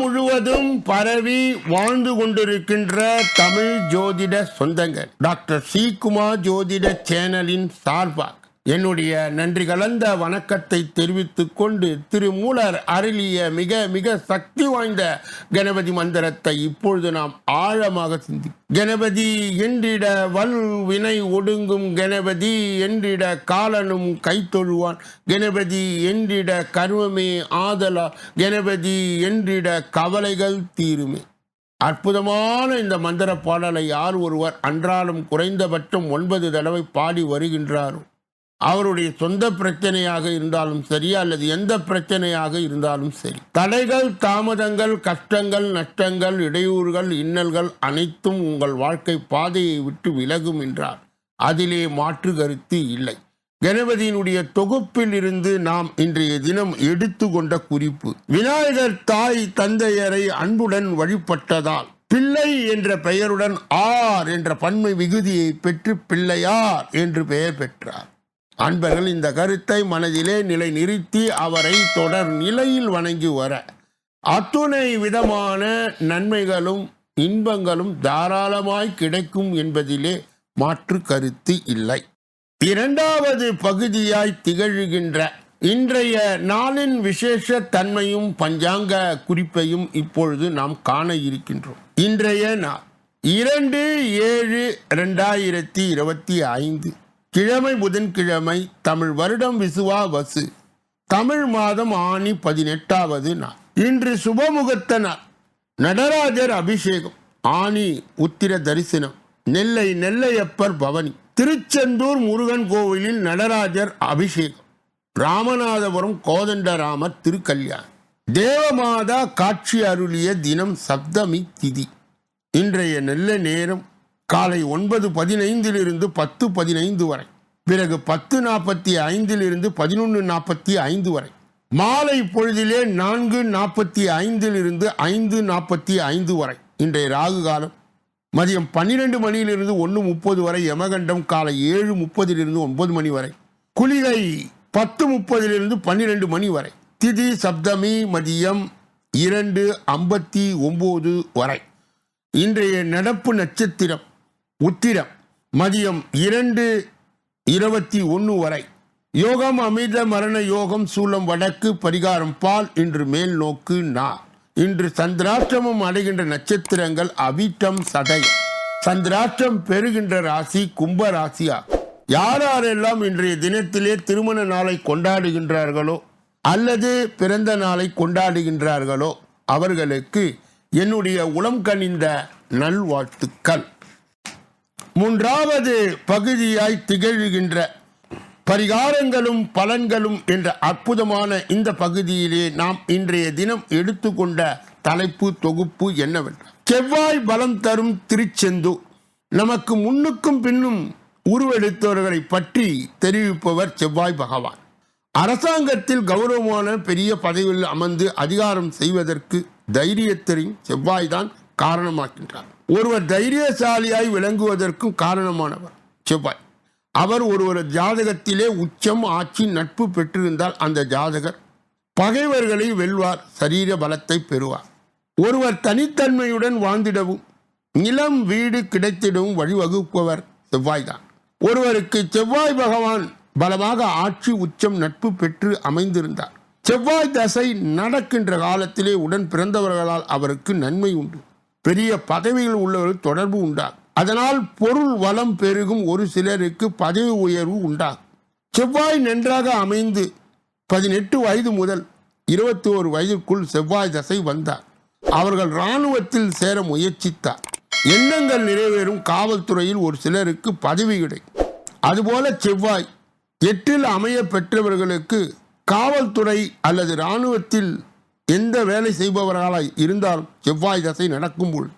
முழுவதும் பரவி வாழ்ந்து கொண்டிருக்கின்ற தமிழ் ஜோதிட சொந்தங்கள். டாக்டர் சி குமார் ஜோதிட சேனலின் சார்பாக என்னுடைய நன்றி கலந்த வணக்கத்தை தெரிவித்துக் கொண்டு திருமூலர் அருளிய மிக மிக சக்தி வாய்ந்த கணபதி மந்திரத்தை இப்பொழுது நாம் ஆழமாக சிந்தி கணபதி என்றிட வல் வினை ஒடுங்கும் கணபதி என்றிட காலனும் கைத்தொழுவான் கணபதி என்றிட கர்மமே ஆதலா கணபதி என்றிட கவலைகள் தீருமே. அற்புதமான இந்த மந்திர பாடலை யார் ஒருவர் அன்றாடம் குறைந்தபட்சம் ஒன்பது தடவை பாடி வருகின்றாரோ அவருடைய சொந்த பிரச்சனையாக இருந்தாலும் சரி அல்லது எந்த பிரச்சனையாக இருந்தாலும் சரி. தடைகள் தாமதங்கள் கஷ்டங்கள் நஷ்டங்கள் இடையூறுகள் இன்னல்கள் அனைத்தும் உங்கள் வாழ்க்கை பாதையை விட்டு விலகும் என்றார். அதிலே மாற்று கருத்து இல்லை. கணபதியினுடைய தொகுப்பில் இருந்து நாம் இன்றைய தினம் எடுத்துக்கொண்ட குறிப்பு. விநாயகர் தாய் தந்தையரை அன்புடன் வழிபட்டதால் பிள்ளை என்ற பெயருடன் ஆர் என்ற பன்மை விகுதியை பெற்று பிள்ளையார் என்று பெயர் பெற்றார். அன்பர்கள் இந்த கருத்தை மனதிலே நிலை நிறுத்தி அவரை தொடர் நிலையில் வணங்கி வர அத்துணை விதமான நன்மைகளும் இன்பங்களும் தாராளமாய் கிடைக்கும் என்பதிலே மாற்று கருத்து இல்லை. இரண்டாவது பகுதியாய் திகழ்கின்ற இன்றைய நாளின் விசேஷ தன்மையும் பஞ்சாங்க குறிப்பையும் இப்பொழுது நாம் காண இருக்கின்றோம். இன்றைய நாள் இரண்டு ஏழு ரெண்டாயிரத்தி இருபத்தி ஐந்து. கிழமை புதன்கிழமை தமிழ் வருடம் விசுவா வசு. தமிழ் மாதம் ஆணி பதினெட்டாவது நாள். இன்று சுபமுகத்த நாள். நடராஜர் அபிஷேகம். ஆணி உத்திர தரிசனம். நெல்லை நெல்லையப்பர் பவனி. திருச்செந்தூர் முருகன் கோவிலில் நடராஜர் அபிஷேகம். ராமநாதபுரம் கோதண்டராமர் திருக்கல்யாணம். தேவமாதா காட்சி அருளிய தினம் சப்தமி திதி. இன்றைய நல்ல நேரம் காலை ஒன்பது பதினைந்திலிருந்து பத்து பதினைந்து வரை பிறகு பத்து நாற்பத்தி ஐந்திலிருந்து பதினொன்று நாற்பத்தி ஐந்து வரை மாலை பொழுதிலே நான்கு நாற்பத்தி ஐந்திலிருந்து ஐந்து நாற்பத்தி ஐந்து வரை. இன்றைய ராகு காலம் மதியம் பன்னிரெண்டு மணியிலிருந்து ஒன்று முப்பது வரை யமகண்டம் காலை ஏழு முப்பதிலிருந்து ஒன்பது மணி வரை குளிகை பத்து முப்பதிலிருந்து பன்னிரெண்டு மணி வரை திதி சப்தமி மதியம் இரண்டு ஐம்பத்தி ஒம்பது வரை. இன்றைய நடப்பு நட்சத்திரம் உத்திரம் மதியம் இரண்டு இருபத்தி ஒன்று வரை. யோகம் அமிர்த மரண யோகம் சூலம் வடக்கு பரிகாரம் பால் இன்று மேல் நோக்கு நா. இன்று சந்திராஷ்டமம் அடைகின்ற நட்சத்திரங்கள் அவிட்டம் சதயம். சந்திராஷ்டம் பெறுகின்ற ராசி கும்ப ராசியா. யார் யாரெல்லாம் இன்றைய தினத்திலே திருமண நாளை கொண்டாடுகின்றார்களோ அல்லது பிறந்த நாளை கொண்டாடுகின்றார்களோ அவர்களுக்கு என்னுடைய உளம் கனிந்த நல்வாழ்த்துக்கள். மூன்றாவது பகுதியாய் திகழ்கின்ற பரிகாரங்களும் பலன்களும் என்ற அற்புதமான இந்த பகுதியிலே நாம் இன்றைய தினம் எடுத்துக்கொண்ட தலைப்பு தொகுப்பு என்னவென்றால் செவ்வாய் பலம் தரும் திருச்செந்து நமக்கு முன்னுக்கும் பின்னும் உருவெடுத்தவர்களை பற்றி தெரிவிப்பவர் செவ்வாய் பகவான். அரசாங்கத்தில் கௌரவமான பெரிய பதவியில் அமர்ந்து அதிகாரம் செய்வதற்கு தைரியத்தையும் செவ்வாய்தான் காரணமாக்கின்றார். ஒருவர் தைரியசாலியாய் விளங்குவதற்கும் காரணமானவர். செவ்வாய். அவர் ஒருவர் ஜாதகத்திலே உச்சம் ஆட்சி நட்பு பெற்றிருந்தால் அந்த ஜாதகர் பகைவர்களை வெல்வார் சரீர பலத்தை பெறுவார். ஒருவர் தனித்தன்மையுடன் வாழ்ந்திடவும் நிலம் வீடு கிடைத்திடவும் வழிவகுப்பவர் செவ்வாய்தான் ஒருவருக்கு செவ்வாய் பகவான் பலமாக ஆட்சி உச்சம் நட்பு பெற்று அமைந்திருந்தார். செவ்வாய் தசை நடக்கின்ற காலத்திலே உடன் பிறந்தவர்களால் அவருக்கு நன்மை உண்டு. பெரிய பதவியில் உள்ளவர்கள் தொடர்பு உண்டாகும் அதனால் பொருள் வளம் பெருகும் ஒரு சிலருக்கு பதவி உயர்வு உண்டாகும் செவ்வாய் நன்றாக அமைந்து பதினெட்டு வயது முதல் இருபத்தி ஓரு வயதிற்குள் செவ்வாய் தசை வந்தார். அவர்கள் இராணுவத்தில் சேர முயற்சித்தார். எண்ணங்கள் நிறைவேறும். காவல்துறையில் ஒரு சிலருக்கு பதவி கிடைக்கும். அதுபோல செவ்வாய் எட்டில் அமைய பெற்றவர்களுக்கு காவல்துறை அல்லது இராணுவத்தில் எந்த வேலை செய்பவர்களாக இருந்தாலும் செவ்வாய் தசை நடக்கும்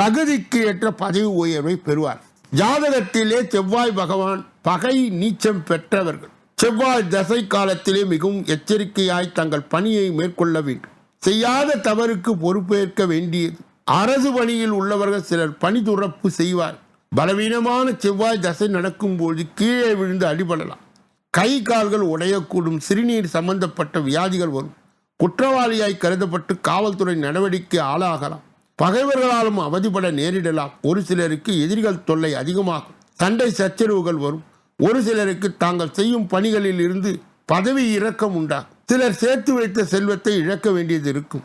தகுதிக்கு ஏற்ற பதவி உயர்வை பெறுவார். ஜாதகத்திலே செவ்வாய் பகவான் பகை நீச்சம் பெற்றவர்கள். செவ்வாய் தசை காலத்திலே மிகவும் எச்சரிக்கையாய் தங்கள் பணியை மேற்கொள்ள வேண்டும். செய்யாத தவறுக்கு பொறுப்பேற்க வேண்டியது. அரசு பணியில் உள்ளவர்கள் சிலர் பணி துறப்பு செய்வார். பலவீனமான செவ்வாய் தசை நடக்கும்போது கீழே விழுந்து அடிபடலாம். கை கால்கள் உடையக்கூடும். சிறுநீர் சம்பந்தப்பட்ட வியாதிகள் வரும். குற்றவாளியாய் கருதப்பட்டு காவல்துறை நடவடிக்கை ஆளாகலாம். பகைவர்களாலும் அவதிப்பட நேரிடலாம். ஒரு சிலருக்கு எதிரிகள் தொல்லை அதிகமாகும். சண்டை சச்சரவுகள் வரும். ஒரு சிலருக்கு தாங்கள் செய்யும் பணிகளில் இருந்து பதவி இறக்கம் உண்டாகும். சிலர் சேர்த்து வைத்த செல்வத்தை இழக்க வேண்டியது இருக்கும்.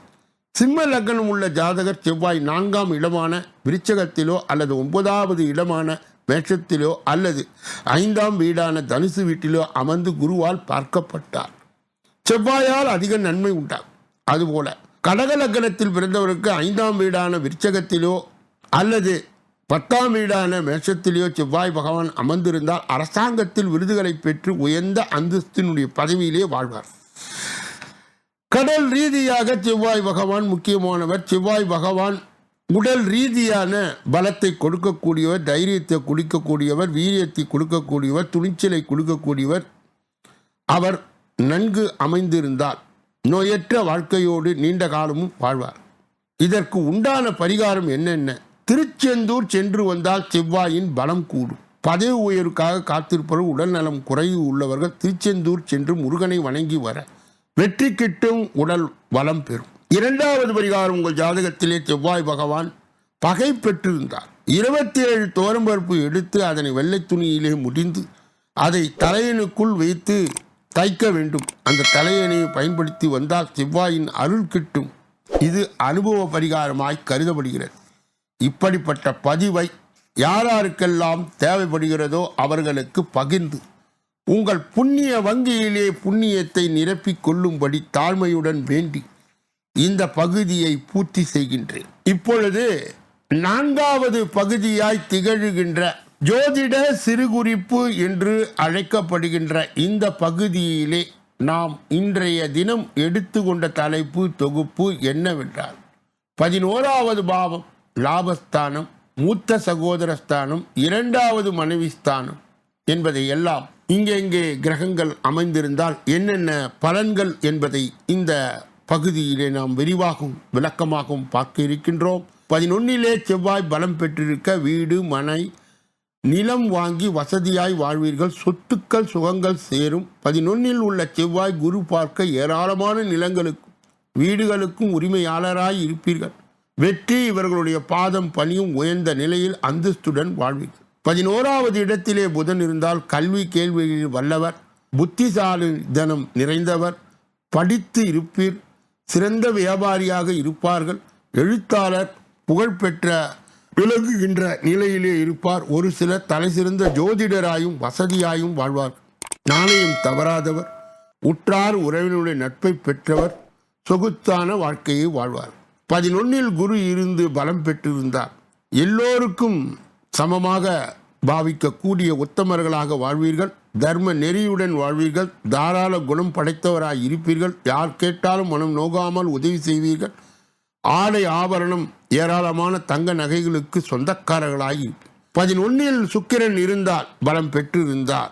சிம்ம லக்னம் உள்ள ஜாதகர் செவ்வாய் நான்காம் இடமான விருச்சகத்திலோ அல்லது ஒன்பதாவது இடமான மேஷத்திலோ அல்லது ஐந்தாம் வீடான தனுசு வீட்டிலோ அமர்ந்து குருவால் பார்க்கப்பட்டார். செவ்வாயால் அதிக நன்மை உண்டாகும். அதுபோல கடக லக்னத்தில் பிறந்தவருக்கு ஐந்தாம் வீடான விருச்சகத்திலோ அல்லது பத்தாம் வீடான மேஷத்திலேயோ செவ்வாய் பகவான் அமர்ந்திருந்தால் அரசாங்கத்தில் விருதுகளை பெற்று உயர்ந்த அந்தஸ்தினுடைய பதவியிலே வாழ்வார். கடல் ரீதியாக செவ்வாய் பகவான் முக்கியமானவர். செவ்வாய் பகவான் உடல் ரீதியான பலத்தை கொடுக்கக்கூடியவர் தைரியத்தை கொடுக்கக்கூடியவர் வீரியத்தை கொடுக்கக்கூடியவர் துணிச்சலை கொடுக்கக்கூடியவர். அவர் நன்கு அமைந்திருந்தால் நோயற்ற வாழ்க்கையோடு நீண்ட காலமும் வாழ்வார். இதற்கு உண்டான பரிகாரம் என்னென்ன? திருச்செந்தூர் சென்று வந்தால் செவ்வாயின் பலம் கூடும். பதவி உயர்வுக்காக காத்திருப்பவர் உடல் நலம் குறைவு உள்ளவர்கள் திருச்செந்தூர் சென்று முருகனை வணங்கி வர வெற்றி கிட்டும் உடல் வளம் பெறும். இரண்டாவது பரிகாரம் உங்கள் ஜாதகத்திலே செவ்வாய் பகவான் பகை பெற்றிருந்தார். இருபத்தி ஏழு தோரம்பருப்பு எடுத்து அதனை வெள்ளை துணியிலே முடிந்து அதை தலையனுக்குள் வைத்து தைக்க வேண்டும். அந்த தலையணையை பயன்படுத்தி வந்தால் செவ்வாயின் அருள் கிட்டும். இது அனுபவ பரிகாரமாய் கருதப்படுகிறது. இப்படிப்பட்ட பதிவை யாராருக்கெல்லாம் தேவைப்படுகிறதோ அவர்களுக்கு பகிர்ந்து உங்கள் புண்ணிய வங்கியிலே புண்ணியத்தை நிரப்பிக் கொள்ளும்படி தாழ்மையுடன் வேண்டி இந்த பகுதியை பூர்த்தி செய்கின்றேன். இப்பொழுது நான்காவது பகுதியாய் திகழ்கின்ற ஜோதிட சிறுகுறிப்பு என்று அழைக்கப்படுகின்ற இந்த பகுதியிலே நாம் இன்றைய தினம் எடுத்துக்கொண்ட தலைப்பு தொகுப்பு என்னவென்றால் பதினோராவது பாவம் லாபஸ்தானம் மூத்த சகோதர ஸ்தானம் இரண்டாவது மனைவி ஸ்தானம் என்பதை எல்லாம் இங்கெங்கே கிரகங்கள் அமைந்திருந்தால் என்னென்ன பலன்கள் என்பதை இந்த பகுதியிலே நாம் விரிவாகவும் விளக்கமாகவும் பார்க்க இருக்கின்றோம். பதினொன்னிலே செவ்வாய் பலம் பெற்றிருக்க வீடு மனை நிலம் வாங்கி வசதியாய் வாழ்வீர்கள். சொத்துக்கள் சுகங்கள் சேரும். பதினொன்னில் உள்ள செவ்வாய் குரு பார்க்க ஏராளமான நிலங்களுக்கும் வீடுகளுக்கும் உரிமையாளராய் இருப்பீர்கள். வெற்றி இவர்களுடைய பாதம் பணியும் உயர்ந்த நிலையில் அந்தஸ்துடன் வாழ்வீர்கள். பதினோராவது இடத்திலே புதன் இருந்தால் கல்வி கேள்விகளில் வல்லவர் புத்திசாலி தனம் நிறைந்தவர் படித்து இருப்பீர் சிறந்த வியாபாரியாக இருப்பார்கள். எழுத்தாளர் புகழ்பெற்ற விலகுகின்ற நிலையிலே இருப்பார். ஒரு சிலர் தலை சிறந்த ஜோதிடராயும் வசதியாயும் வாழ்வார். நாணயம் தவறாதவர் உற்றார் உறவினுடைய நட்பை பெற்றவர் சொகுத்தான வாழ்க்கையை வாழ்வார். பதினொன்னில் குரு இருந்து பலம் பெற்றிருந்தார். எல்லோருக்கும் சமமாக பாவிக்கக்கூடிய உத்தமர்களாக வாழ்வீர்கள். தர்ம நெறியுடன் வாழ்வீர்கள். தாராள குணம் படைத்தவராய் இருப்பீர்கள். யார் கேட்டாலும் மனம் நோகாமல் உதவி செய்வீர்கள். ஆடை ஆபரணம் ஏராளமான தங்க நகைகளுக்கு சொந்தக்காரர்களாகி பதினொன்னில் சுக்கிரன் இருந்தால் பலம் பெற்றிருந்தார்.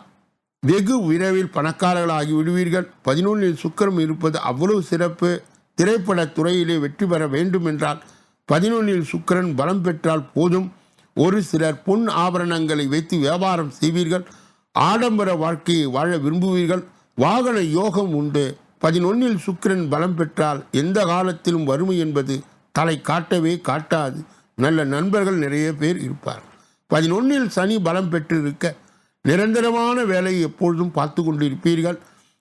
வெகு விரைவில் பணக்காரர்களாகி விடுவீர்கள். பதினொன்னில் சுக்கிரம் இருப்பது அவ்வளவு சிறப்பு. திரைப்பட துறையிலே வெற்றி பெற வேண்டும் என்றால் பதினொன்னில் சுக்கிரன் பலம் பெற்றால் போதும். ஒரு சிலர் பொன் ஆபரணங்களை வைத்து வியாபாரம் செய்வீர்கள். ஆடம்பர வாழ்க்கையை வாழ விரும்புவீர்கள். வாகன யோகம் உண்டு. பதினொன்னில் சுக்கிரன் பலம் பெற்றால் எந்த காலத்திலும் வறுமை என்பது தலை காட்டவே காட்டாது. நல்ல நண்பர்கள் நிறைய பேர் இருப்பார். பதினொன்னில் சனி பலம் பெற்றிருக்க நிரந்தரமான வேலையை எப்பொழுதும் பார்த்து கொண்டிருப்பீர்கள்.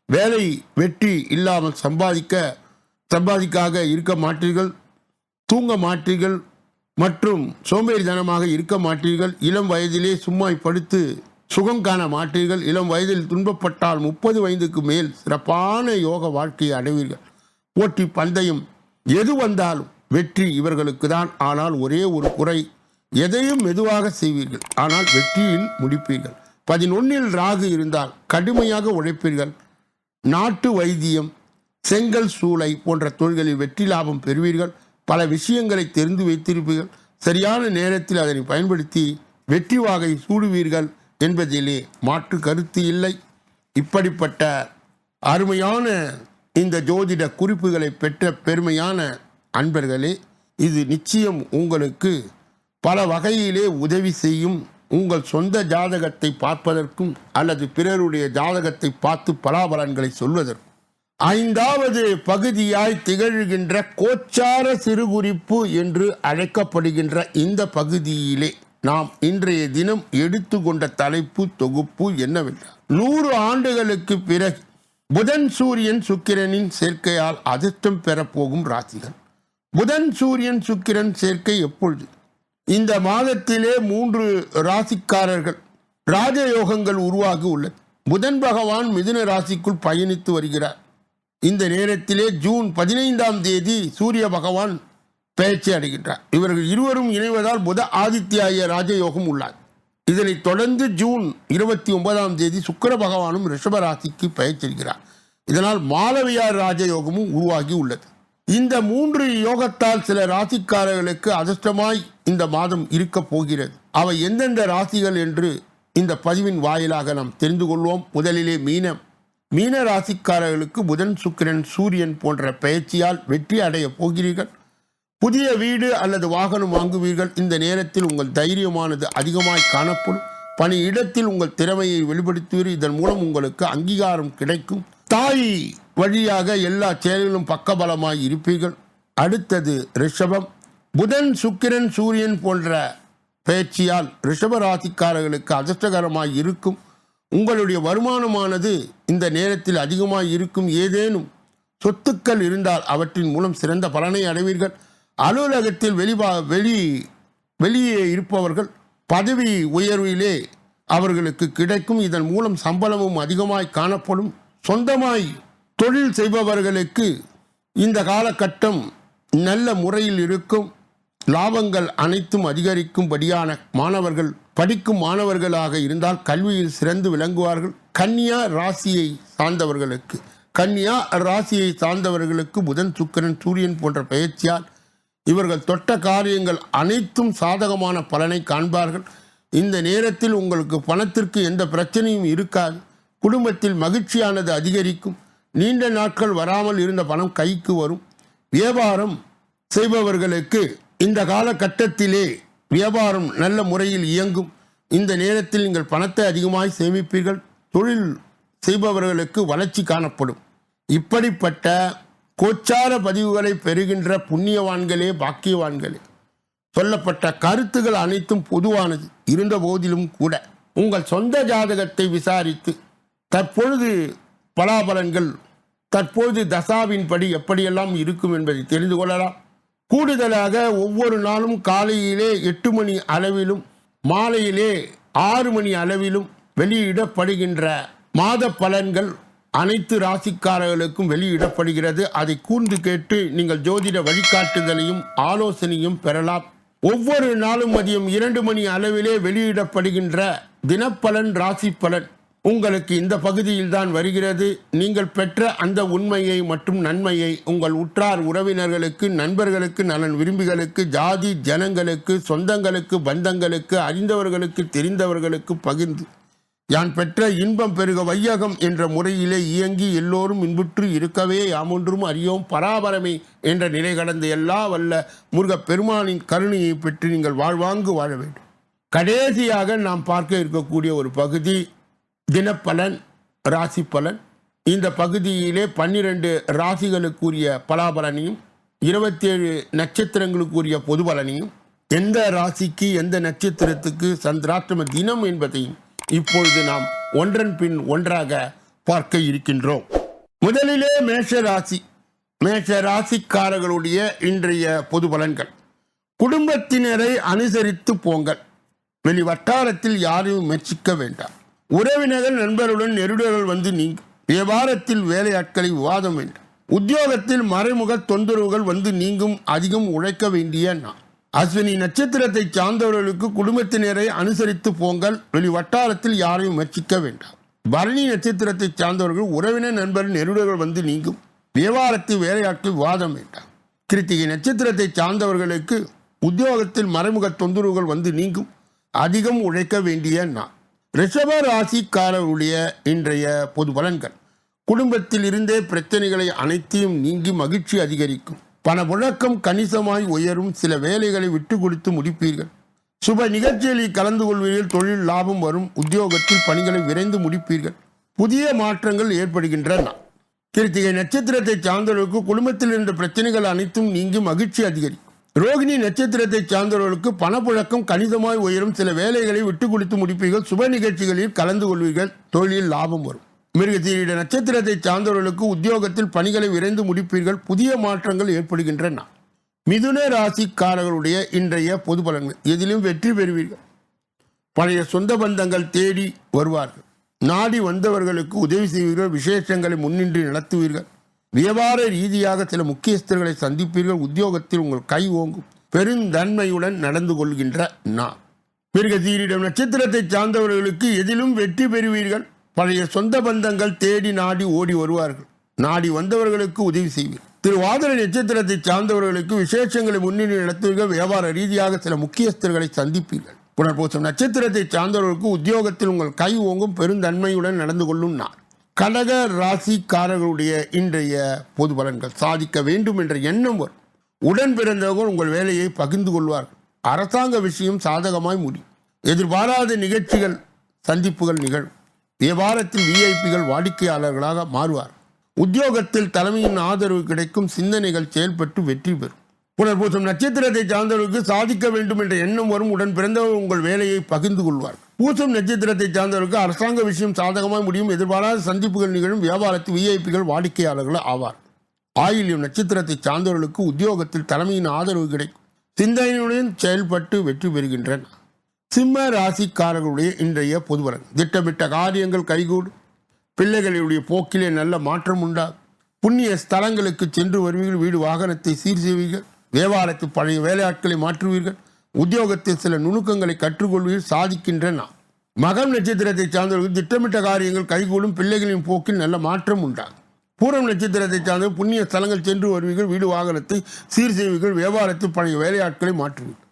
வேலை வெற்றி இல்லாமல் சம்பாதிக்க சம்பாதிக்காக இருக்க மாட்டீர்கள். தூங்க மாட்டீர்கள். மற்றும் சோம்பேறித்தனமாக இருக்க மாட்டீர்கள். இளம் வயதிலே சும்மா படுத்து சுகம் காண மாட்டீர்கள். இளம் வயதில் துன்பப்பட்டால் முப்பது வயதுக்கு மேல் சிறப்பான யோக வாழ்க்கையை அடைவீர்கள். போட்டி பந்தயம் எது வந்தாலும் வெற்றி இவர்களுக்கு தான் ஆனால் ஒரே ஒரு குறை எதையும் மெதுவாக செய்வீர்கள். ஆனால் வெற்றியில் முடிப்பீர்கள். பதினொன்னில் ராகு இருந்தால் கடுமையாக உழைப்பீர்கள். நாட்டு வைத்தியம் செங்கல் சூளை போன்ற தொழில்களில் வெற்றி லாபம் பெறுவீர்கள். பல விஷயங்களை தெரிந்து வைத்திருப்பீர்கள். சரியான நேரத்தில் அதனை பயன்படுத்தி வெற்றி வாகை சூடுவீர்கள். என்பதிலே மாற்று கருத்து இல்லை. இப்படிப்பட்ட அருமையான இந்த ஜோதிட குறிப்புகளை பெற்ற பெருமையான அன்பர்களே இது நிச்சயம் உங்களுக்கு பல வகையிலே உதவி செய்யும். உங்கள் சொந்த ஜாதகத்தை பார்ப்பதற்கும் அல்லது பிறருடைய ஜாதகத்தை பார்த்து பலாபலன்களை சொல்வதற்கும். ஐந்தாவது பகுதியாய் திகழ்கின்ற கோச்சார சிறுகுறிப்பு என்று அழைக்கப்படுகின்ற இந்த பகுதியிலே நாம் இன்றைய தினம் எடுத்துக்கொண்ட தலைப்பு தொகுப்பு என்னவென்றால் நூறு ஆண்டுகளுக்கு பிறகு புதன் சூரியன் சுக்கிரனின் சேர்க்கையால் அதிர்ஷ்டம் பெறப்போகும் ராசிகள். புதன் சூரியன் சுக்கிரன் சேர்க்கை எப்பொழுது? இந்த மாதத்திலே மூன்று ராசிக்காரர்கள் ராஜயோகங்கள் உருவாகி உள்ளது. புதன் பகவான் மிதுன ராசிக்குள் பயணித்து வருகிறார். இந்த நேரத்திலே ஜூன் பதினைந்தாம் தேதி சூரிய பகவான் பேச்சை அடைகின்றார். இவர்கள் இருவரும் இணைவதால் புத ஆதித்யாய ராஜயோகம் உள்ளார். இதனைத் தொடர்ந்து ஜூன் இருபத்தி ஒன்பதாம் தேதி சுக்கர பகவானும் ரிஷப ராசிக்கு பெயர்ச்சிருக்கிறார் இதனால் மாலவியார் ராஜயோகமும் உருவாகி உள்ளது. இந்த மூன்று யோகத்தால் சில ராசிக்காரர்களுக்கு அதிர்ஷ்டமாய் இந்த மாதம் இருக்க போகிறது. அவை எந்தெந்த ராசிகள் என்று இந்த பதிவின் வாயிலாக நாம் தெரிந்து கொள்வோம். முதலிலே மீனம். மீன ராசிக்காரர்களுக்கு புதன் சுக்கிரன் சூரியன் போன்ற பயிற்சியால் வெற்றி அடைய போகிறீர்கள். புதிய வீடு அல்லது வாகனம் வாங்குவீர்கள். இந்த நேரத்தில் உங்கள் தைரியமானது அதிகமாய் காணப்படும். பணி இடத்தில் உங்கள் திறமையை வெளிப்படுத்துவீர்கள் இதன் மூலம் உங்களுக்கு அங்கீகாரம் கிடைக்கும். தாய் வழியாக எல்லா செயல்களும் பக்கபலமாய் இருப்பீர்கள். அடுத்தது ரிஷபம். புதன் சுக்கிரன் சூரியன் போன்ற பயிற்சியால் ரிஷப ராசிக்காரர்களுக்கு அதிர்ஷ்டகரமாய் இருக்கும். உங்களுடைய வருமானமானது இந்த நேரத்தில் அதிகமாய் இருக்கும். ஏதேனும் சொத்துக்கள் இருந்தால் அவற்றின் மூலம் சிறந்த பலனை அடைவீர்கள். அலுவலகத்தில் வெளிவா வெளி வெளியே இருப்பவர்கள் பதவி உயர்விலே அவர்களுக்கு கிடைக்கும். இதன் மூலம் சம்பளமும் அதிகமாய் காணப்படும். சொந்தமாய் தொழில் செய்பவர்களுக்கு இந்த காலகட்டம் நல்ல முறையில் இருக்கும். லாபங்கள் அனைத்தும் அதிகரிக்கும்படியான மாணவர்கள் படிக்கும் மாணவர்களாக இருந்தால் கல்வியில் சிறந்து விளங்குவார்கள். கன்னியா ராசியை சார்ந்தவர்களுக்கு கன்னியா ராசியை சார்ந்தவர்களுக்கு புதன் சுக்கிரன் சூரியன் போன்ற பயிற்சியால் இவர்கள் தொட்ட காரியங்கள் அனைத்தும் சாதகமான பலனை காண்பார்கள். இந்த நேரத்தில் உங்களுக்கு பணத்திற்கு எந்த பிரச்சனையும் இருக்காது. குடும்பத்தில் மகிழ்ச்சியானது அதிகரிக்கும். நீண்ட நாட்கள் வராமல் இருந்த பணம் கைக்கு வரும். வியாபாரம் செய்பவர்களுக்கு இந்த காலகட்டத்திலே வியாபாரம் நல்ல முறையில் இயங்கும். இந்த நேரத்தில் நீங்கள் பணத்தை அதிகமாய் சேமிப்பீர்கள். தொழில் செய்பவர்களுக்கு வளர்ச்சி காணப்படும். இப்படிப்பட்ட கோச்சார பதிவுகளை பெறுகின்ற புண்ணியவான்களே பாக்கியவான்களே. சொல்லப்பட்ட கருத்துகள் அனைத்தும் பொதுவானது. இருந்த போதிலும் கூட உங்கள் சொந்த ஜாதகத்தை விசாரித்து தற்பொழுது பலாபலன்கள் தற்போது தசாவின்படி எப்படியெல்லாம் இருக்கும் என்பதை தெரிந்து கொள்ளலாம். கூடுதலாக ஒவ்வொரு நாளும் காலையிலே எட்டு மணி அளவிலும் மாலையிலே ஆறு மணி அளவிலும் வெளியிடப்படுகின்ற மாத பலன்கள் அனைத்து ராசிக்காரர்களுக்கும் வெளியிடப்படுகிறது. அதை கூர்ந்து கேட்டு நீங்கள் ஜோதிட வழிகாட்டுதலையும் ஆலோசனையும் பெறலாம். ஒவ்வொரு நாளும் மதியம் இரண்டு மணி அளவிலே வெளியிடப்படுகின்ற தினப்பலன் ராசி பலன் உங்களுக்கு இந்த பகுதியில் தான் வருகிறது. நீங்கள் பெற்ற அந்த உண்மையை மற்றும் நன்மையை உங்கள் உற்றார் உறவினர்களுக்கு நண்பர்களுக்கு நலன் விரும்பிகளுக்கு ஜாதி ஜனங்களுக்கு சொந்தங்களுக்கு பந்தங்களுக்கு அறிந்தவர்களுக்கு தெரிந்தவர்களுக்கு பகிர்ந்து யான் பெற்ற இன்பம் பெருக வையகம் என்ற முறையிலே இயங்கி எல்லோரும் இன்புற்று இருக்கவே யாமொன்றும் அறியோம். பராபரமே என்ற நிலை கடந்த எல்லா வல்ல முருகப் பெருமானின் கருணையை பெற்று நீங்கள் வாழ்வாங்கு வாழ வேண்டும். கடைசியாக நாம் பார்க்க இருக்கக்கூடிய ஒரு பகுதி தினப்பலன் ராசி பலன் இந்த பகுதியிலே பன்னிரண்டு ராசிகளுக்குரிய பலாபலனையும் இருபத்தேழு நட்சத்திரங்களுக்குரிய பொது பலனையும் எந்த ராசிக்கு எந்த நட்சத்திரத்துக்கு சந்திராஷ்டம தினம் என்பதையும் இப்பொழுது நாம் ஒன்றன் பின் ஒன்றாக பார்க்க இருக்கின்றோம். முதலிலே மேஷ ராசி மேஷ ராசிக்காரர்களுடைய இன்றைய பொது பலன்கள். குடும்பத்தினரை அனுசரித்து போங்கள். வெளி வட்டாரத்தில் யாரையும் முயற்சிக்க வேண்டாம். உறவினர்கள் நண்பருடன் நெருடர்கள் வந்து நீங்கும். வியாபாரத்தில் வேலையாட்களை விவாதம் வேண்டும். உத்தியோகத்தில் மறைமுக தொந்தரவுகள் வந்து நீங்கும் அதிகம் உழைக்க வேண்டிய நான் அஸ்வினி நட்சத்திரத்தை சார்ந்தவர்களுக்கு குடும்பத்தினரை அனுசரித்து போங்கள். வெளி வட்டாரத்தில் யாரையும் முயற்சிக்க வேண்டாம். பரணி நட்சத்திரத்தை சார்ந்தவர்கள் உறவினர் நண்பர் நெருடர்கள் வந்து நீங்கும். வியாபாரத்தில் வேலையாட்கள் விவாதம் வேண்டாம். கிருத்திகை நட்சத்திரத்தை சார்ந்தவர்களுக்கு உத்தியோகத்தில் மறைமுக தொந்தரவுகள் வந்து நீங்கும். அதிகம் உழைக்க வேண்டிய நான் ரிஷப ராசிக்காரருடைய இன்றைய பொது பலன்கள். குடும்பத்தில் இருந்தே பிரச்சனைகளை அனைத்தையும் நீங்கி மகிழ்ச்சி அதிகரிக்கும். பண புழக்கம் கணிசமாய் உயரும் சில வேலைகளை விட்டு கொடுத்து முடிப்பீர்கள். சுப நிகழ்ச்சிகளில் கலந்து கொள்வீர்கள் தொழில் லாபம் வரும் உத்தியோகத்தில் பணிகளை விரைந்து முடிப்பீர்கள். புதிய மாற்றங்கள் ஏற்படுகின்றன. கிருத்திகை நட்சத்திரத்தை சார்ந்தவர்களுக்கு குடும்பத்தில் இருந்த பிரச்சனைகள் அனைத்தும் நீங்கி மகிழ்ச்சி அதிகரிக்கும். ரோகிணி நட்சத்திரத்தை சார்ந்தவர்களுக்கு பணப்புழக்கம் கணிதமாய் உயரும் சில வேலைகளை விட்டு கொடுத்து முடிப்பீர்கள் சுப நிகழ்ச்சிகளில் கலந்து கொள்வீர்கள் தொழிலில் லாபம் வரும். மிருகத்தீரிட நட்சத்திரத்தை சார்ந்தவர்களுக்கு உத்தியோகத்தில் பணிகளை விரைந்து முடிப்பீர்கள். புதிய மாற்றங்கள் ஏற்படுகின்றன. மிதுன ராசிக்காரர்களுடைய இன்றைய பொது பலன்கள். எதிலும் வெற்றி பெறுவீர்கள். பழைய சொந்த பந்தங்கள் தேடி வருவார்கள். நாடி வந்தவர்களுக்கு உதவி செய்வீர்கள். விசேஷங்களை முன்னின்று நடத்துவீர்கள். வியாபார ரீதியாக சில முக்கியஸ்தர்களை சந்திப்பீர்கள். உத்தியோகத்தில் உங்கள் கை ஓங்கும். பெருந்தன்மையுடன் நடந்து கொள்கின்ற நான் மிருகசீரிடம் நட்சத்திரத்தை சார்ந்தவர்களுக்கு எதிலும் வெற்றி பெறுவீர்கள். பழைய சொந்த பந்தங்கள் தேடி நாடி ஓடி வருவார்கள். நாடி வந்தவர்களுக்கு உதவி செய்வீர்கள் திருவாதிரை நட்சத்திரத்தை சார்ந்தவர்களுக்கு விசேஷங்களை முன்னிலை நடத்துவீர்கள். வியாபார ரீதியாக சில முக்கியஸ்தர்களை சந்திப்பீர்கள். புனர்பூசம் நட்சத்திரத்தை சார்ந்தவர்களுக்கு உத்தியோகத்தில் உங்கள் கை ஓங்கும் பெருந்தன்மையுடன் நடந்து கொள்ளும் நான் கடக ராசிக்காரர்களுடைய இன்றைய பொது பலன்கள். சாதிக்க வேண்டும் என்ற எண்ணம் வரும். உடன் பிறந்தவர்கள் உங்கள் வேலையை பகிர்ந்து கொள்வார்கள். அரசாங்க விஷயம் சாதகமாய் முடியும். எதிர்பாராத நிகழ்ச்சிகள் சந்திப்புகள் நிகழும். வியாபாரத்தில் விஐபிகள் வாடிக்கையாளர்களாக மாறுவார். உத்தியோகத்தில் தலைமையின் ஆதரவு கிடைக்கும் சிந்தனைகள் செயல்பட்டு வெற்றி பெறும். புனர்பூசம் நட்சத்திரத்தை சார்ந்தவர்களுக்கு சாதிக்க வேண்டும் என்ற எண்ணம் வரும் உடன் பிறந்தவர் உங்கள் வேலையை பகிர்ந்து கொள்வார். பூசம் நட்சத்திரத்தை சார்ந்தவர்களுக்கு அரசாங்க விஷயம் சாதகமாக முடியும். எதிர்பாராத சந்திப்புகள் நிகழும். வியாபாரத்தில் விஐபிகள் வாடிக்கையாளர்கள் ஆவார். ஆயில்யம் நட்சத்திரத்தை சார்ந்தவர்களுக்கு உத்தியோகத்தில் தலைமையின் ஆதரவு கிடைக்கும். சிந்தனையுடன் செயல்பட்டு வெற்றி பெறுகின்றன சிம்ம ராசிக்காரர்களுடைய இன்றைய பொதுவரன். திட்டமிட்ட காரியங்கள் கைகூடும். பிள்ளைகளுடைய போக்கிலே நல்ல மாற்றம் உண்டாகும் புண்ணிய ஸ்தலங்களுக்கு சென்று வருவீர்கள். வீடு வாகனத்தை சீர் செய்வீர்கள். வியாபாரத்தில் பழைய வேலையாட்களை மாற்றுவீர்கள். உத்தியோகத்தில் சில நுணுக்கங்களை கற்றுக்கொள்வீர்கள். சாதிக்கின்ற நாம். மகம் நட்சத்திரத்தை சார்ந்தவர்கள் திட்டமிட்ட காரியங்கள் கைகூடும். பிள்ளைகளின் போக்கில் நல்ல மாற்றம் உண்டாகும் பூரம் நட்சத்திரத்தை சார்ந்த புண்ணிய ஸ்தலங்கள் சென்று வருவீர்கள். வீடு வாகனத்தை சீர் செய்வீர்கள். வியாபாரத்தில் பழைய வேலையாட்களை மாற்றுவீர்கள்.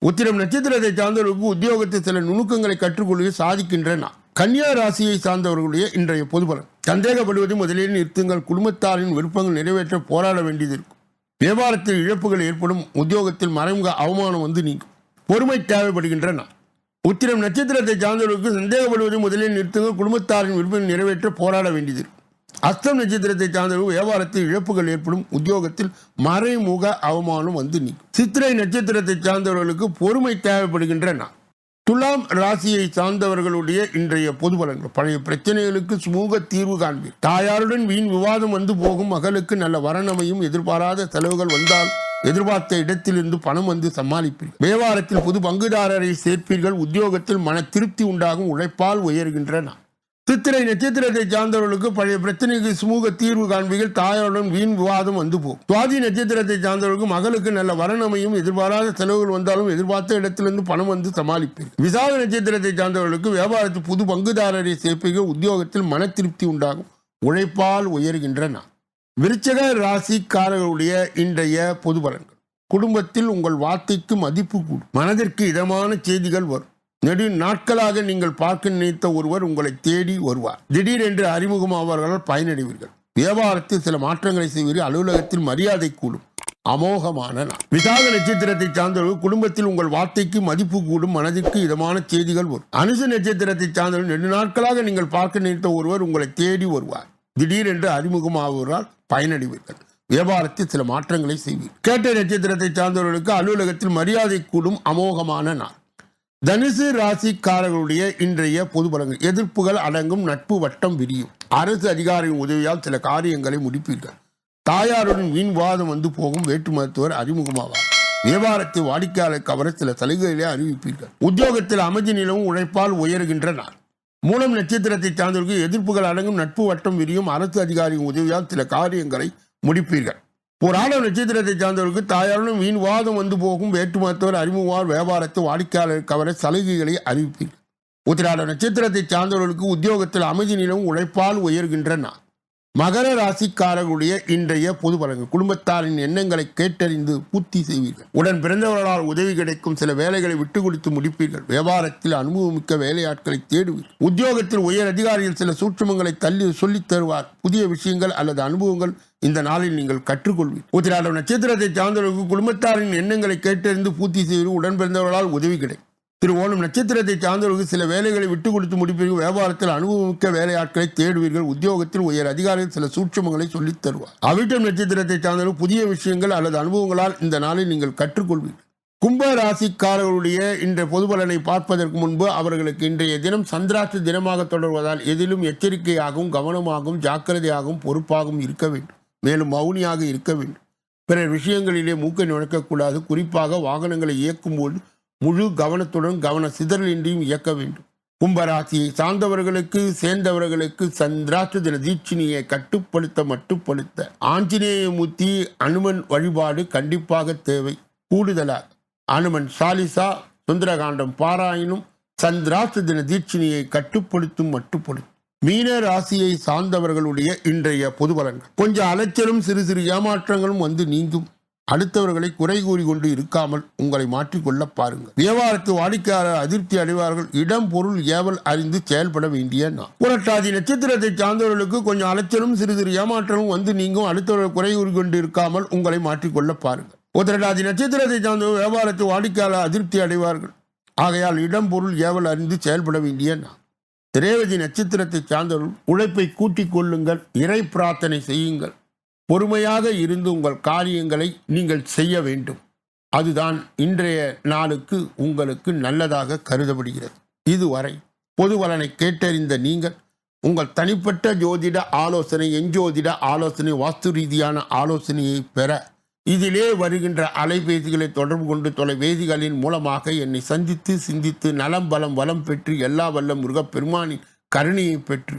உத்திரம் நட்சத்திரத்தை சார்ந்தவர்களுக்கு உத்தியோகத்தில் சில நுணுக்கங்களை கற்றுக்கொள்வது சாதிக்கின்றன. கன்னியா ராசியை சார்ந்தவர்களுடைய இன்றைய பொதுபலன். சந்தேகப்படுவது முதலில் நிறுத்துங்கள் குடும்பத்தாரின் விருப்பங்கள் நிறைவேற்ற போராட வேண்டியது இருக்கும். வியாபாரத்தில் இழப்புகள் ஏற்படும் உத்தியோகத்தில் மறைமுக அவமானம் வந்து நீங்கும். பொறுமை தேவைப்படுகின்றன. உத்திரம் நட்சத்திரத்தை சார்ந்தவர்களுக்கு சந்தேகப்படுவதை முதலில் நிறுத்துங்கள் குடும்பத்தாரின் விருப்பங்கள் நிறைவேற்ற போராட வேண்டியது இருக்கும். அஸ்தம் நட்சத்திரத்தை சார்ந்தவர்கள் வியாபாரத்தில் இழப்புகள் ஏற்படும். உத்தியோகத்தில் மறைமுக அவமானம் வந்து நிற்கும். சித்திரை நட்சத்திரத்தை சார்ந்தவர்களுக்கு பொறுமை தேவைப்படுகின்றன. துலாம் ராசியை சார்ந்தவர்களுடைய இன்றைய பொது பலன்கள். பழைய பிரச்சனைகளுக்கு சுமூக தீர்வு காண்பீர். தாயாருடன் வீண் விவாதம் வந்து போகும். மகளுக்கு நல்ல வரணமையும் எதிர்பாராத செலவுகள் வந்தால் எதிர்பார்த்த இடத்திலிருந்து பணம் வந்து சமாளிப்பீர்கள் வியாபாரத்தில் புது பங்குதாரரை சேர்ப்பீர்கள். உத்தியோகத்தில் மன திருப்தி உண்டாகும். உழைப்பால் உயர்கின்றன. சித்திரை நட்சத்திரத்தை சார்ந்தவர்களுக்கு பழைய பிரச்சனைக்கு சுமூக தீர்வு காண்பிகள் தாயாருடன் வீண் விவாதம் வந்து போகும். சுவாதி நட்சத்திரத்தை சார்ந்தவர்களுக்கு மகளுக்கு நல்ல வரணமையும் எதிர்பாராத செலவுகள் வந்தாலும் எதிர்பார்த்த இடத்திலிருந்து பணம் வந்து சமாளிப்பீர்கள் விசாக நட்சத்திரத்தை சார்ந்தவர்களுக்கு வியாபாரத்தில் புது பங்குதாரரை சேர்ப்பிக்க உத்தியோகத்தில் மன திருப்தி உண்டாகும். உழைப்பால் உயர்கின்றன விருச்சக ராசிக்காரர்களுடைய இன்றைய பொது பலன்கள். குடும்பத்தில் உங்கள் வார்த்தைக்கு மதிப்பு கூடும். மனதிற்கு இதமான செய்திகள் வரும். நெடு நாட்களாக நீங்கள் பார்க்க நினைத்த ஒருவர் உங்களை தேடி வருவார். திடீரென்று அறிமுகமாவார்களால் பயனடைவீர்கள். வியாபாரத்தில் சில மாற்றங்களை செய்வீர்கள். அலுவலகத்தில் மரியாதை கூடும். அமோகமான நாள். விசாக நட்சத்திரத்தை சார்ந்தவர்கள் குடும்பத்தில் உங்கள் வார்த்தைக்கு மதிப்பு கூடும். மனதிற்கு இதமான செய்திகள் வரும். அனுச நட்சத்திரத்தை சார்ந்தவர்கள் நெடு நாட்களாக நீங்கள் பார்க்க நினைத்த ஒருவர் உங்களை தேடி வருவார். திடீரென்று அறிமுகமாவதால் பயனடைவீர்கள். வியாபாரத்தில் சில மாற்றங்களை செய்வீர் கேட்ட நட்சத்திரத்தை சார்ந்தவர்களுக்கு அலுவலகத்தில் மரியாதை கூடும். அமோகமான நாள். தனுசு ராசிக்காரர்களுடைய இன்றைய பொது பலங்கள் எதிர்ப்புகள் அடங்கும் நட்பு வட்டம் விரியும். அரசு அதிகாரியின் உதவியால் சில காரியங்களை முடிப்பீர்கள். தாயாருடன் வீண் வாதம் வந்து போகும் வேட்டு மருத்துவர் அறிமுகமாவார். வியாபாரத்தை வாடிக்கையாளர் கவர சில சலுகைகளை அறிவிப்பீர்கள். உத்தியோகத்தில் அமைதி நிலவும் உழைப்பால் உயர்கின்ற நாள். மூலம் நட்சத்திரத்தை சார்ந்தவர்கள் எதிர்ப்புகள் அடங்கும் நட்பு வட்டம் விரியும் அரசு அதிகாரியின் உதவியால் சில காரியங்களை முடிப்பீர்கள். ஒரு ஆட நட்சத்திரத்தை சார்ந்தவர்களுக்கு தாயாரும் வீண் வாதம் வந்து போகும். வேற்று மருத்துவர் அறிமுகமார் வியாபாரத்தை வாடிக்கையாளர் கவர சலுகைகளை அறிவிப்பீர்கள். உத்திராட நட்சத்திரத்தை சார்ந்தவர்களுக்கு உத்தியோகத்தில் அமைதி நிலவும் உழைப்பால் உயர்கின்ற மகர ராசிக்காரர்களுடைய இன்றைய பொது பலன்கள். குடும்பத்தாரின் எண்ணங்களை கேட்டறிந்து பூர்த்தி செய்வீர்கள். உடன் பிறந்தவர்களால் உதவி கிடைக்கும் சில வேலைகளை விட்டு கொடுத்து முடிப்பீர்கள். வியாபாரத்தில் அனுபவமிக்க வேலையாட்களை தேடுவீர்கள். உத்தியோகத்தில் உயர் அதிகாரிகள் சில சூட்சமங்களை தள்ளி சொல்லித் தருவார். புதிய விஷயங்கள் அல்லது அனுபவங்கள் இந்த நாளில் நீங்கள் கற்றுக்கொள்வீர்கள். உத்திராடம் நட்சத்திரத்தை சார்ந்தவர்களுக்கு குடும்பத்தாரின் எண்ணங்களை கேட்டறிந்து பூர்த்தி செய்வீர்கள் உடன் பிறந்தவர்களால் உதவி கிடைக்கும். திரு ஓணம் நட்சத்திரத்தை சார்ந்தவர்கள் சில வேலைகளை விட்டு கொடுத்து முடிப்பீர்கள் வியாபாரத்தில் அனுபவமிக்க வேலையாட்களை தேடுவீர்கள். உத்தியோகத்தில் உயர் அதிகாரிகள் சில சூட்சமங்களை சொல்லித் தருவார். அவிட்டம் நட்சத்திரத்தை சார்ந்தவர்கள் புதிய விஷயங்கள் அல்லது அனுபவங்களால் இந்த நாளில் நீங்கள் கற்றுக்கொள்வீர்கள். கும்ப ராசிக்காரர்களுடைய இன்றைய பொது பலனை பார்ப்பதற்கு முன்பு அவர்களுக்கு இன்றைய தினம் சந்திராஷ்ட தினமாக தொடர்வதால் எதிலும் எச்சரிக்கையாகவும் கவனமாகவும் ஜாக்கிரதையாகவும் பொறுப்பாகவும் இருக்க வேண்டும். மேலும் மௌனியாக இருக்க வேண்டும். பிறர் விஷயங்களிலே மூக்கை நுழைக்கக்கூடாது குறிப்பாக வாகனங்களை இயக்கும்போது முழு கவனத்துடன் கவன சிதறலின்றியும் இயக்க வேண்டும். கும்பராசியை சார்ந்தவர்களுக்கு சேர்ந்தவர்களுக்கு சந்திராஷ்ட தின தீட்சினியை கட்டுப்படுத்த மட்டுப்படுத்த. ஆஞ்சநேயமூர்த்தி அனுமன் வழிபாடு கண்டிப்பாக தேவை. கூடுதலாக அனுமன் சாலிசா சுந்தரகாண்டம் பாராயணும் சந்திராஷ்ட தின தீட்சினியை கட்டுப்படுத்தும் மட்டுப்படுத்தும். மீன ராசியை சார்ந்தவர்களுடைய இன்றைய பொது பலன்கள். கொஞ்சம் அலைச்சலும் சிறு சிறு ஏமாற்றங்களும் வந்து நீங்கும் அடுத்தவர்களை குறை கூறி கொண்டு இருக்காமல் உங்களை மாற்றிக்கொள்ள பாருங்கள். வியாபாரத்து வாடிக்கையாளர் அதிருப்தி அடைவார்கள். இடம் பொருள் ஏவல் அறிந்து செயல்பட வேண்டிய நான் புரட்டாதி நட்சத்திரத்தை சார்ந்தவர்களுக்கு கொஞ்சம் அலைச்சலும் சிறு சிறு ஏமாற்றமும் வந்து நீங்கும். அடுத்தவர்கள் குறை கூறி கொண்டு இருக்காமல் உங்களை மாற்றிக்கொள்ள பாருங்கள். உத்திரட்டாதி நட்சத்திரத்தை சார்ந்தவர் வியாபாரத்து வாடிக்கையாளர் அதிருப்தி அடைவார்கள். ஆகையால் இடம் பொருள் ஏவல் அறிந்து செயல்பட வேண்டிய நான் திரேவதி நட்சத்திரத்தை சார்ந்தவர்கள் உழைப்பை கூட்டிக் கொள்ளுங்கள். இறை பிரார்த்தனை செய்யுங்கள். பொறுமையாக இருந்து உங்கள் காரியங்களை நீங்கள் செய்ய வேண்டும். அதுதான் இன்றைய நாளுக்கு உங்களுக்கு நல்லதாக கருதப்படுகிறது. இதுவரை பொதுவலனை கேட்டறிந்த நீங்கள் உங்கள் தனிப்பட்ட ஜோதிட ஆலோசனை எஞ்சோதிட ஆலோசனை வாஸ்து ரீதியான ஆலோசனையை பெற இதிலே வருகின்ற அலைபேசிகளை தொடர்பு கொண்டு தொலைபேசிகளின் மூலமாக என்னை சந்தித்து சிந்தித்து நலம் பலம் வளம் பெற்று எல்லா வல்ல முருகப்பெருமானின் கருணையை பெற்று